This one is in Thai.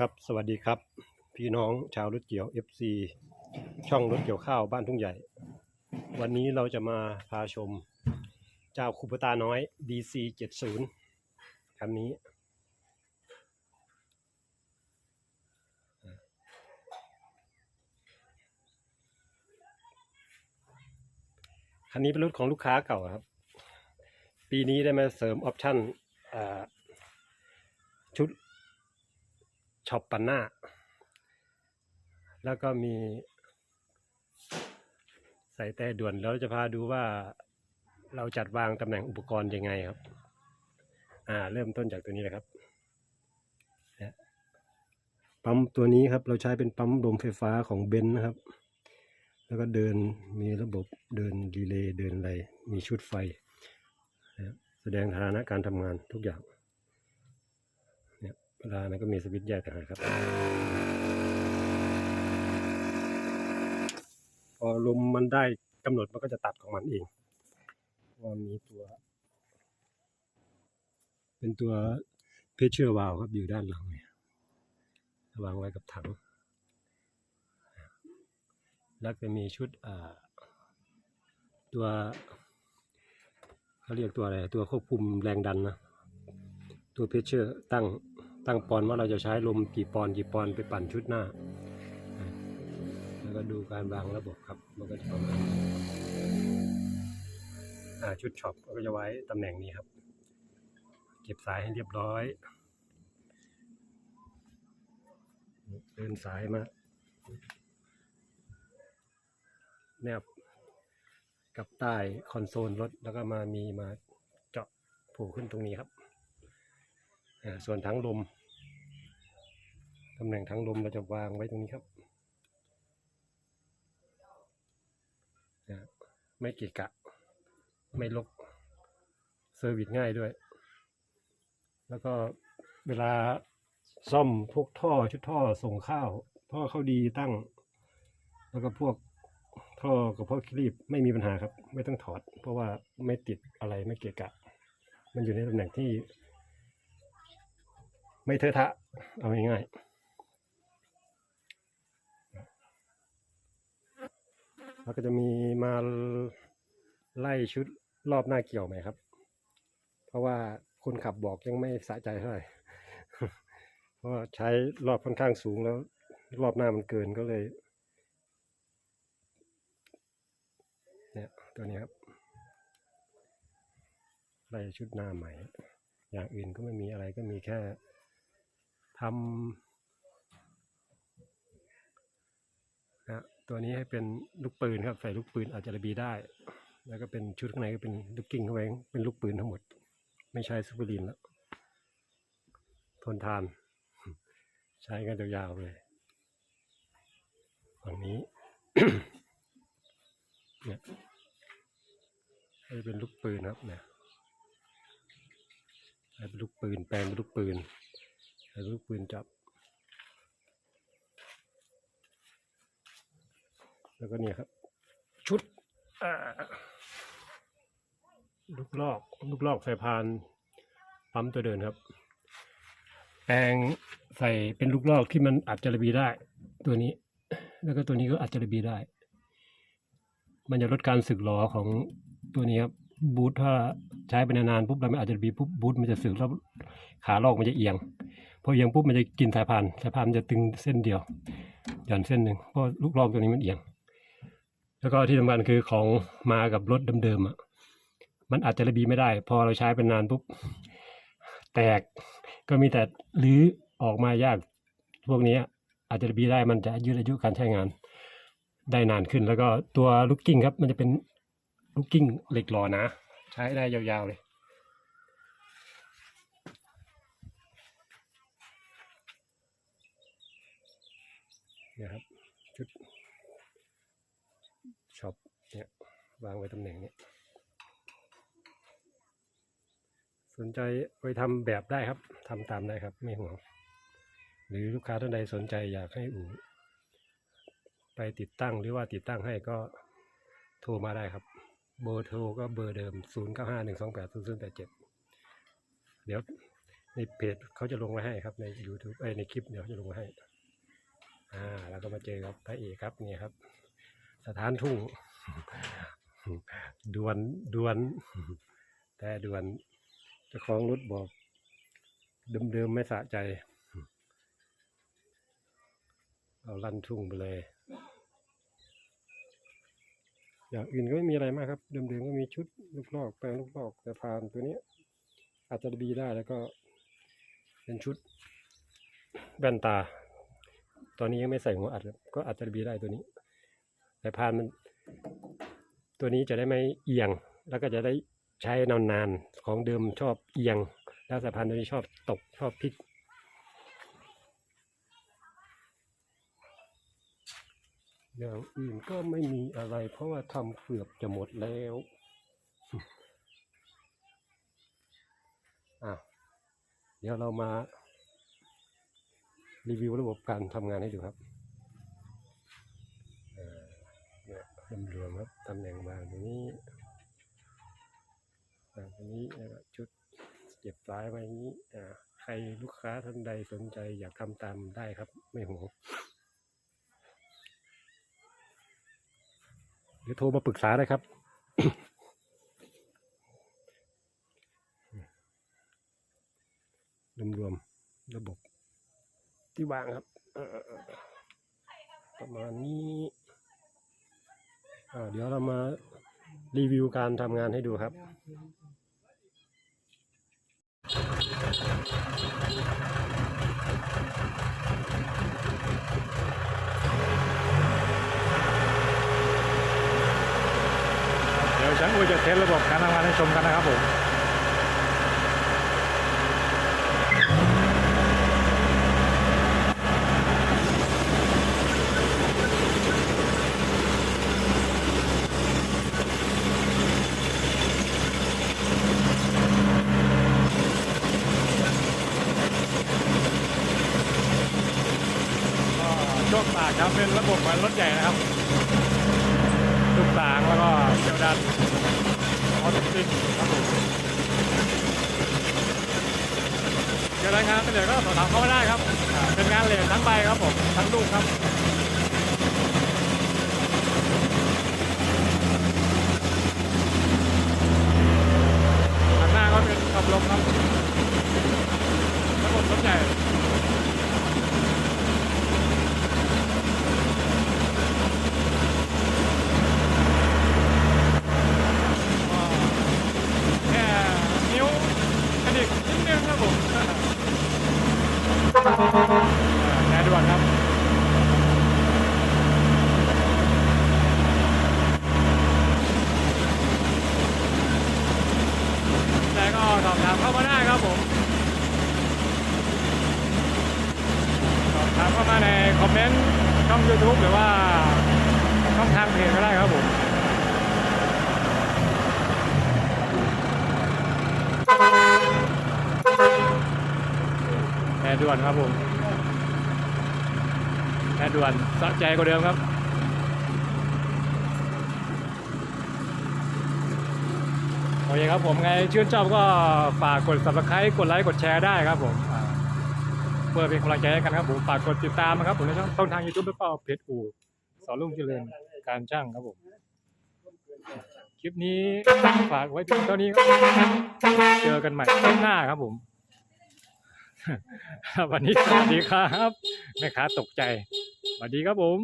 ครับ สวัสดีครับ พี่น้องชาวรถเกี่ยว FC ช่องรถเกี่ยวข้าวบ้านทุ่งใหญ่ วันนี้เราจะมาพาชม เจ้าคูปตาน้อย DC 70คันนี้ คันนี้เป็นรถของลูกค้าเก่าครับ ปีนี้ได้มาเสริมออปชั่นชุด ช็อปปันหน้า แล้วก็มี ใส่แต่ด่วนแล้วจะพาดูว่าเราจัดวางตำแหน่งอุปกรณ์ยังไงครับ อ่า เริ่มต้นจากตัวนี้เลยครับปั๊มตัวนี้ครับ เราใช้เป็นปั๊มลมไฟฟ้าของเบนซ์นะครับ แล้วก็เดินมีระบบเดินรีเลย์เดินอะไร มีชุดไฟ แสดงฐานะการทำงานทุกอย่าง เวลานั้นก็มีสวิตช์แยกต่างหากครับ พอลมมันได้กำหนดมันก็จะตัดของมันเองว่ามีตัว เป็นตัวเพชเชอร์วาลครับอยู่ด้านหลังเนี่ยวางไว้กับถัง แล้วก็มีชุดตัวเขาเรียกตัวอะไร ตัวควบคุมแรงดันนะ ตัวเพชเชอร์ตั้ง ตั้งปอนว่าเราจะใช้ลมกี่ปอนกี่ปอนไปปั่นชุดหน้า แล้วก็ดูการวางระบบครับ มันก็จะประมาณชุดช็อปก็จะไว้ตำแหน่งนี้ครับ เก็บสายให้เรียบร้อย เดินสายมาแนบกับใต้คอนโซลรถแล้วก็มามีมาเจาะผล่ขึ้นตรงนี้ครับ ส่วนถังลมตำแหน่งถังลมเราจะวางไว้ตรงนี้ครับอ่าไม่เกะกะ ไม่ลกเซอร์วิสง่ายด้วย แล้วก็เวลาซ่อมพวกท่อชุดท่อส่งข้าว ท่อเข้าดีตั้ง แล้วก็พวกท่อกับพวกคลีบไม่มีปัญหาครับ ไม่ต้องถอด เพราะว่าไม่ติดอะไรไม่เกะกะ มันอยู่ในตำแหน่งที่ ไม่เทอะทะ เอาง่ายๆแล้วก็จะมีมาไล่ชุดรอบหน้าเกี่ยวไหมครับ เพราะว่าคนขับบอกยังไม่สะใจเท่าไหร่เพราะใช้รอบค่อนข้างสูงแล้ว รอบหน้ามันเกินก็เลย เนี่ยตัวนี้ครับไล่ชุดหน้าใหม่ อย่างอื่นก็ไม่มีอะไรก็มีแค่ ทำนะตัวนี้ให้เป็นลูกปืนครับ ใส่ลูกปืนอาจจะระบีได้ แล้วก็เป็นชุดข้างในก็เป็นลูกกิ้งเข้าไปเป็นลูกปืนทั้งหมด ไม่ใช่ซูเปอร์ลีนแล้ว ทนทาน ใช้กันยาวๆเลยฝั่งนี้เนี่ยให้เป็นลูกปืนครับเนี่ยให้เป็นลูกปืนแปลงเป็นลูกปืน ให้เป็นลูกปืนจับ แล้วก็เนี่ยครับ ชุดลูกลอกลูกลอกใสายพานปั๊มตัวเดินครับ แปลงใส่เป็นลูกลอกที่มันอัดจระบีได้ ตัวนี้ แล้วก็ตัวนี้ก็อัดจระบีได้ มันจะลดการสึกหรอของตัวนี้ครับบูทถ้าใช้ไปนานๆปุ๊บเราไม่อาจจะบีปุ๊บบูทมันจะสึกแล้วขาลอกมันจะเอียง พอเอียงปุ๊บมันจะกินสายพานสายพานมันจะตึงเส้นเดียวหย่อนเส้นหนึ่งเพราะลูกลอกตัวนี้มันเอียง แล้วก็ที่สำคัญคือของมากับรถเดิมๆอะมันอาจจะระบีไม่ได้ พอเราใช้ไปนานปุ๊บแตกก็มีแต่รื้อออกมายากพวกนี้อาจจะระบีได้มันจะยืดอายุการใช้งาน ได้นานขึ้น แล้วก็ตัวลูกกิ้งครับ มันจะเป็นลูกกิ้งเหล็กหล่อนะ ใช้ได้ยาวๆเลย นี่ยครับชุดช็อปเนี่ยวางไว้ตำแหน่งเนี้ยสนใจไปทำแบบได้ครับทำตามได้ครับ ไม่ห่วง หรือลูกค้าท่านใดสนใจอยากให้อู่ไปติดตั้งหรือว่าติดตั้งให้ก็โทรมาได้ครับ เบอร์โทรก็เบอร์เดิม 0 9 5 1 2 8 0 0 8 7 เดี๋ยวในเพจเขาจะลงไว้ให้ครับใน YouTube เอ้ยในคลิปเดี๋ยวเขาจะลงไว้ให้ อ่าแล้วก็มาเจอกับพระเอกครับนี่ครับ สถานทุ่งดวนดวน แต่ดวนเจ้าของรถบอก เดิมๆไม่สะใจ เอาลั่นทุ่งไปเลย อย่างอื่นก็ไม่มีอะไรมากครับ เดิมๆก็มีชุดลูกลอกแปลงลูกลอกแต่พานตัวนี้ อาจจะบีได้แล้วก็เป็นชุดแว่นตา ตอนนี้ยังไม่ใส่หัวอัด ก็อาจจะบีได้ตัวนี้แต่พานมัน ตัวนี้จะได้ไม่เอียง แล้วก็จะได้ใช้นานๆของเดิมชอบเอียง แล้วสายพานตัวนี้ชอบตกชอบพลิกอย่างอื่นก็ไม่มีอะไร เพราะว่าทำเกือบจะหมดแล้วอะเดี๋ยวเรามา รีวิวระบบการทำงานให้ดูครับเนี่ยรวมๆครับตำแหน่งวางตรงนี้วางตรงนี้แล้วก็ชุดเสียบซ้ายไว้อย่างนี้ใครลูกค้าท่านใดสนใจอยากทำตามได้ครับ ไม่ห่วงหรือโทรมาปรึกษาได้ครับรวมๆระบบ ที่วางครับประมาณนี้เดี๋ยวเรามารีวิวการทำงานให้ดูครับ เดี๋ยวช่างอุ้ยจะเทสระบบการทำงานให้ชมกันนะครับผม ก็ ครับ เป็นระบบเหมือนรถใหญ่นะครับลูกสางแล้วก็เกียวดันออโต้ซิงครับผมเกียวรายงานก็เดี๋ยวก็สอบถามเข้ามาได้ครับ เป็นงานเหลวทั้งใบครับผม ทั้งลูกครับข้างหน้าก็เป็นกับลมครับระบบรถใหญ่ แค่นิ้วกระดิกนิดนึงครับผมอ่า แค่ด่วนครับแต่ก็สอบถามเข้ามาได้ครับผมสอบถามเข้ามาในคอมเมนต์ช่อง YouTube หรือว่าช่องทางเพจก็ได้ครับผม แอร์ ด่วนครับผมแอร์ด่วนสะใจกว่าเดิมครับโอเคครับผมไงชื่นชอบก็ฝากกด subscribe กดไลค์กดแชร์ได้ครับผมเพื่อเป็นกำลังใจให้กันครับผมฝากกดติดตามนะครับผมในช่องช่องทาง YouTube แล้วก็เพจอู่สอนลุงเจริญการช่างครับผม คลิปนี้ฝากไว้เพียงเท่านี้ครับเจอกันใหม่คลิปหน้าครับผม วันนี้สวัสดีครับแม่ค้าตกใจสวัสดีครับผม